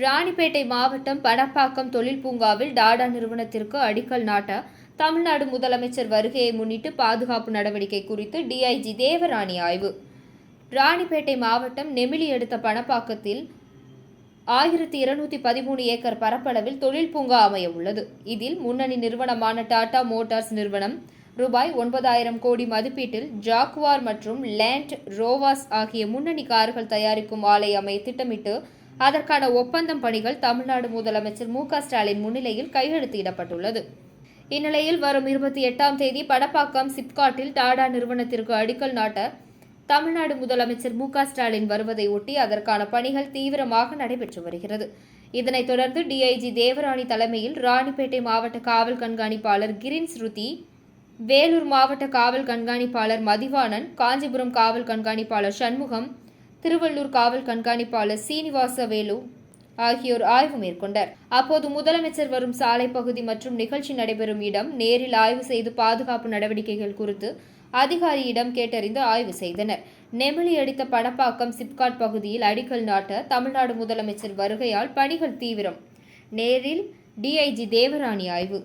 ராணிப்பேட்டை மாவட்டம் பணப்பாக்கம் தொழில் பூங்காவில் டாடா நிறுவனத்திற்கு அடிக்கல் நாட்ட தமிழ்நாடு முதலமைச்சர் வருகையை முன்னிட்டு பாதுகாப்பு நடவடிக்கை குறித்து டிஐஜி தேவராணி ஆய்வு. ராணிப்பேட்டை மாவட்டம் நெமிலி எடுத்த பணப்பாக்கத்தில் ஆயிரத்தி இருநூத்தி பதிமூணு ஏக்கர் பரப்பளவில் தொழில் பூங்கா அமைய உள்ளது. இதில் முன்னணி நிறுவனமான டாடா மோட்டார்ஸ் நிறுவனம் ரூபாய் ஒன்பதாயிரம் கோடி மதிப்பீட்டில் ஜாக்குவார் மற்றும் லேண்ட் ரோவாஸ் ஆகிய முன்னணி கார்கள் தயாரிக்கும் ஆலை அமைய திட்டமிட்டு அதற்கான ஒப்பந்தம் பணிகள் தமிழ்நாடு முதலமைச்சர் மு க ஸ்டாலின் முன்னிலையில் கையெழுத்திடப்பட்டுள்ளது. இந்நிலையில் வரும் இருபத்தி எட்டாம் தேதி படப்பாக்கம் சிப்காட்டில் டாடா நிறுவனத்திற்கு அடிக்கல் நாட்ட தமிழ்நாடு முதலமைச்சர் மு க ஸ்டாலின் வருவதை ஒட்டி அதற்கான பணிகள் தீவிரமாக நடைபெற்று வருகிறது. இதனைத் தொடர்ந்து டிஐஜி தேவராணி தலைமையில் ராணிப்பேட்டை மாவட்ட காவல் கண்காணிப்பாளர் கிரின் ஸ்ருதி வேலூர் மாவட்ட காவல் கண்காணிப்பாளர் மதிவாணன் காஞ்சிபுரம் காவல் கண்காணிப்பாளர் சண்முகம் திருவள்ளூர் காவல் கண்காணிப்பாளர் சீனிவாச வேலு ஆகியோர் ஆய்வு மேற்கொண்டார். அப்போது முதலமைச்சர் வரும் சாலை பகுதி மற்றும் நிகழ்ச்சி நடைபெறும் இடம் நேரில் ஆய்வு செய்து பாதுகாப்பு நடவடிக்கைகள் குறித்து அதிகாரியிடம் கேட்டறிந்து ஆய்வு செய்தனர். நெமிலி அடித்த பணப்பாக்கம் சிப்காட் பகுதியில் அடிக்கல் நாட்ட தமிழ்நாடு முதலமைச்சர் வருகையால் பணிகள் தீவிரம். நேரில் டிஐஜி தேவராணி ஆய்வு.